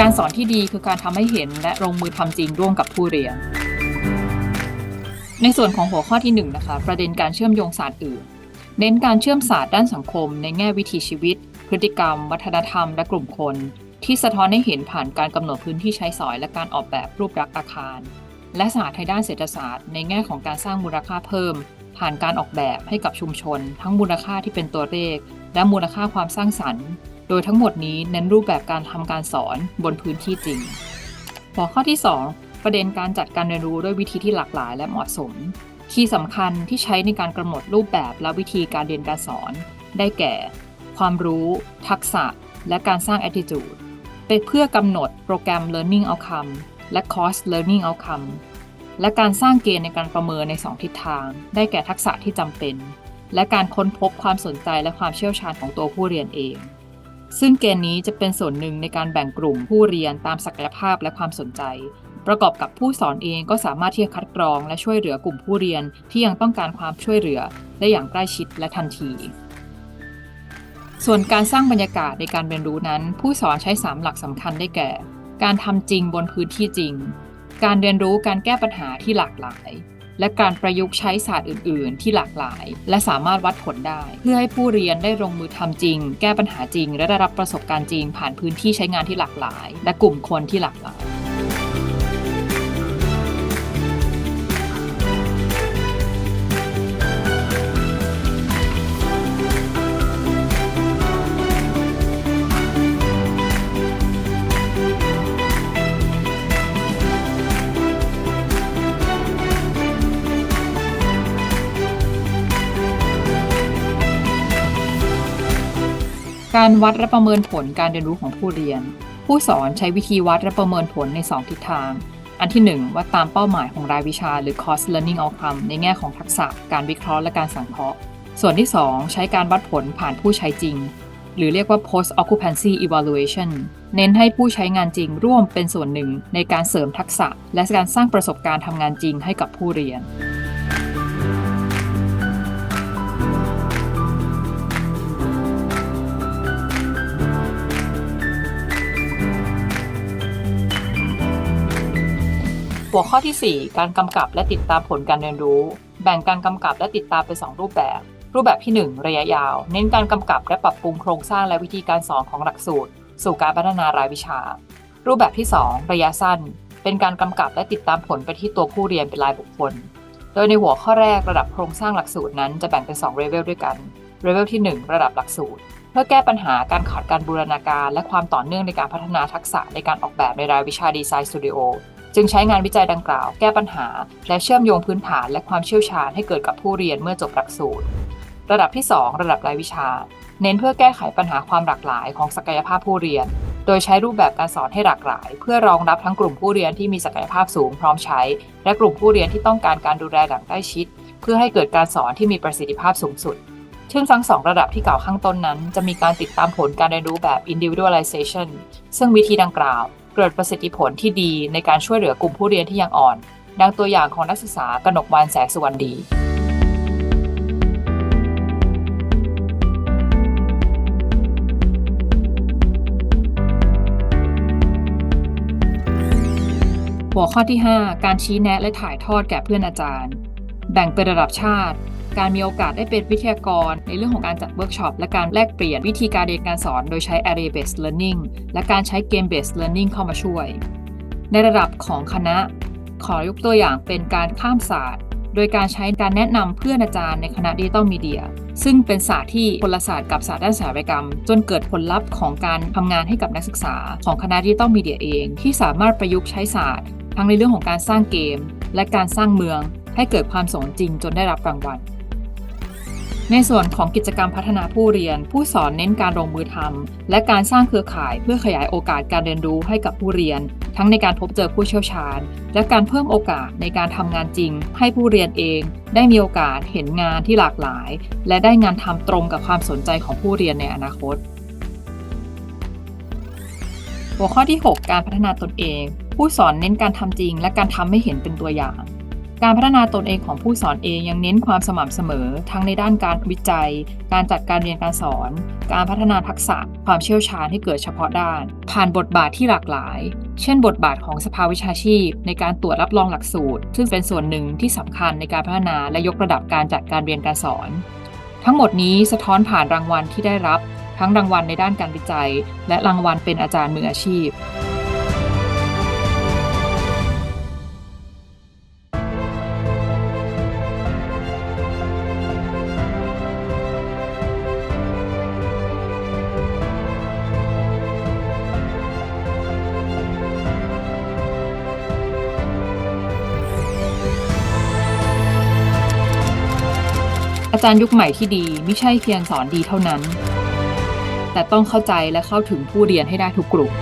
การสอนที่ดีคือการทำให้เห็นและลงมือทำจริงร่วมกับผู้เรียน ในส่วนของหัวข้อที่1นงนะคะประเด็นการเชื่อมโยงศาสตร์อื่น เน้นการเชื่อมศาสตร์ด้านสังคม ในแง่วิถีชีวิต พฤติกรรม วัฒนธรรม และกลุ่มคน ที่สะท้อนให้เห็นผ่านการกำหนดพื้นที่ใช้สอย และการออกแบบรูปลักษณ์อาคาร และศาสตร์ทางด้านเศรษฐศาสตร์ ในแง่ของการสร้างมูลค่าเพิ่ม ผ่านการออกแบบให้กับชุมชน ทั้งมูลค่าที่เป็นตัวเลข และมูลค่าความสร้างสรรค์ โดยทั้งหมดนี้เน้นรูปแบบการทำการสอนบนพื้นที่จริง หัวข้อที่ 2 ประเด็นการจัดการเรียนรู้ด้วยวิธีที่หลากหลายและเหมาะสม คีย์สำคัญที่ใช้ในการกำหนดรูปแบบและวิธีการเรียนการสอน ได้แก่ ความรู้ ทักษะ และการสร้าง attitude เป็นเพื่อกำหนดโปรแกรม learning outcome และ course learning outcome และการสร้างเกณฑ์ในการประเมินใน 2 ทิศทาง ได้แก่ทักษะที่จำเป็น และการค้นพบความสนใจและความเชี่ยวชาญของตัวผู้เรียนเอง ซึ่งเกณฑ์นี้จะเป็นส่วนหนึ่งในการแบ่งกลุ่มผู้เรียนตามศักยภาพและความสนใจ ประกอบกับผู้สอนเองก็สามารถที่จะคัดกรองและช่วยเหลือกลุ่มผู้เรียนที่ยังต้องการความช่วยเหลือได้อย่างใกล้ชิดและทันที ส่วนการสร้างบรรยากาศในการเรียนรู้นั้น ผู้สอนใช้ 3 หลักสำคัญได้แก่ การทำจริงบนพื้นที่จริง การเรียนรู้การแก้ปัญหาที่หลากหลาย และการประยุกต์ใช้ศาสตร์อื่น ๆ ที่หลากหลาย และสามารถวัดผลได้ เพื่อให้ผู้เรียนได้ลงมือทำจริง แก้ปัญหาจริง และได้รับประสบการณ์จริง ผ่านพื้นที่ใช้งานที่หลากหลาย และกลุ่มคนที่หลากหลาย การวัดและประเมินผลการเรียนรู้ของผู้เรียน ผู้สอนใช้วิธีวัดและประเมินผลใน 2 ทิศทาง อันที่ 1 วัดตามเป้าหมายของรายวิชา หรือ course learning outcome ในแง่ของทักษะการวิเคราะห์และการสังเคราะห์ ส่วนที่ 2 ใช้การวัดผลผ่านผู้ใช้จริง หรือเรียกว่า post occupancy evaluation เน้นให้ผู้ใช้งานจริงร่วมเป็นส่วนหนึ่งในการเสริมทักษะ และการสร้างประสบการณ์ทำงานจริงให้กับผู้เรียน หัวข้อที่ 4 การกำกับและติดตามผลการเรียนรู้ แบ่งการกำกับและติดตามเป็น2รูปแบบ รูปแบบที่ 1 ระยะยาว เน้นการกำกับและปรับปรุงโครงสร้างและวิธีการสอนของหลักสูตร สู่การพัฒนารายวิชา รูปแบบที่ 2 ระยะสั้น เป็นการกำกับและติดตามผลไปที่ตัวผู้เรียนเป็นรายบุคคล โดยในหัวข้อแรกระดับโครงสร้างหลักสูตรนั้นจะแบ่งเป็น2เลเวลด้วยกันเลเวลที่ 1 ระดับหลักสูตร เพื่อแก้ปัญหาการขาดการบูรณาการ และความต่อเนื่องในการพัฒนาทักษะในการออกแบบในรายวิชาดีไซน์สตูดิโอ จึงใช้งานวิจัยดังกล่าว แก้ปัญหา และเชื่อมโยงพื้นฐานและความเชี่ยวชาญให้เกิดกับผู้เรียนเมื่อจบหลักสูตร ระดับที่ 2 ระดับรายวิชา เน้นเพื่อแก้ไขปัญหาความหลากหลายของศักยภาพผู้เรียน โดยใช้รูปแบบการสอนให้หลากหลาย เพื่อรองรับทั้งกลุ่มผู้เรียนที่มีศักยภาพสูงพร้อมใช้ และกลุ่มผู้เรียนที่ต้องการการดูแลอย่างใกล้ชิด เพื่อให้เกิดการสอนที่มีประสิทธิภาพสูงสุดซึ่งทั้งสองระดับที่กล่าวข้างต้นนั้น จะมีการติดตามผลการเรียนรู้แบบ individualization ซึ่งวิธีดังกล่าว เกิดประสิทธิผลที่ดีในการช่วยเหลือกลุ่มผู้เรียนที่ยังอ่อน ดังตัวอย่างของนักศึกษากนกวานแสงสุวรรณดีหัวข้อที่ 5 การชี้แนะและถ่ายทอดแก่เพื่อนอาจารย์ แบ่งเป็นระดับชาติ การมีโอกาสได้เป็นวิทยากร ในเรื่องของการจัดเวิร์กช็อปและการแลกเปลี่ยนวิธีการเรียนการสอนโดยใช้ array based learning และการใช้ game based learning เข้ามาช่วย ในระดับของคณะ ขอยกตัวอย่างเป็นการข้ามศาสตร์ โดยการใช้การแนะนำเพื่อนอาจารย์ในคณะดิจิตอลมีเดีย ซึ่งเป็นศาสตร์ที่คนลศาสตร์กับศาสตร์ด้านสถาปัตยกรรม จนเกิดผลลัพธ์ของการทำงานให้กับนักศึกษา ของคณะดิจิตอลมีเดียเอง ที่สามารถประยุกต์ใช้ศาสตร์ ทั้งในเรื่องของการสร้างเกม และการสร้างเมืองให้เกิดความสมจริงจนได้รับรางวัล ในส่วนของกิจกรรมพัฒนาผู้เรียน ผู้สอนเน้นการลงมือทำและการสร้างเครือข่ายเพื่อขยายโอกาสการเรียนรู้ให้กับผู้เรียน ทั้งในการพบเจอผู้เชี่ยวชาญ และการเพิ่มโอกาสในการทำงานจริง ให้ผู้เรียนเอง ได้มีโอกาสเห็นงานที่หลากหลาย และได้งานทำตรงกับความสนใจของผู้เรียนในอนาคต หัวข้อที่ 6 การพัฒนาตนเอง ผู้สอนเน้นการทำจริง และการทำให้เห็นเป็นตัวอย่าง การพัฒนาตนเองของผู้สอนเองยังเน้นความสม่ำเสมอ ทั้งในด้านการวิจัย การจัดการเรียนการสอน การพัฒนาทักษะ ความเชี่ยวชาญให้เกิดเฉพาะด้าน ผ่านบทบาทที่หลากหลาย เช่น บทบาทของสภาวิชาชีพ ในการตรวจรับรองหลักสูตร ซึ่งเป็นส่วนหนึ่งที่สำคัญในการพัฒนาและยกระดับการจัดการเรียนการสอน ทั้งหมดนี้สะท้อนผ่านรางวัลที่ได้รับ ทั้งรางวัลในด้านการวิจัย และรางวัลเป็นอาจารย์มืออาชีพ อาจารย์ยุคใหม่ที่ดีไม่ใช่เพียงสอนดีเท่านั้น แต่ต้องเข้าใจและเข้าถึงผู้เรียนให้ได้ทุกกลุ่ม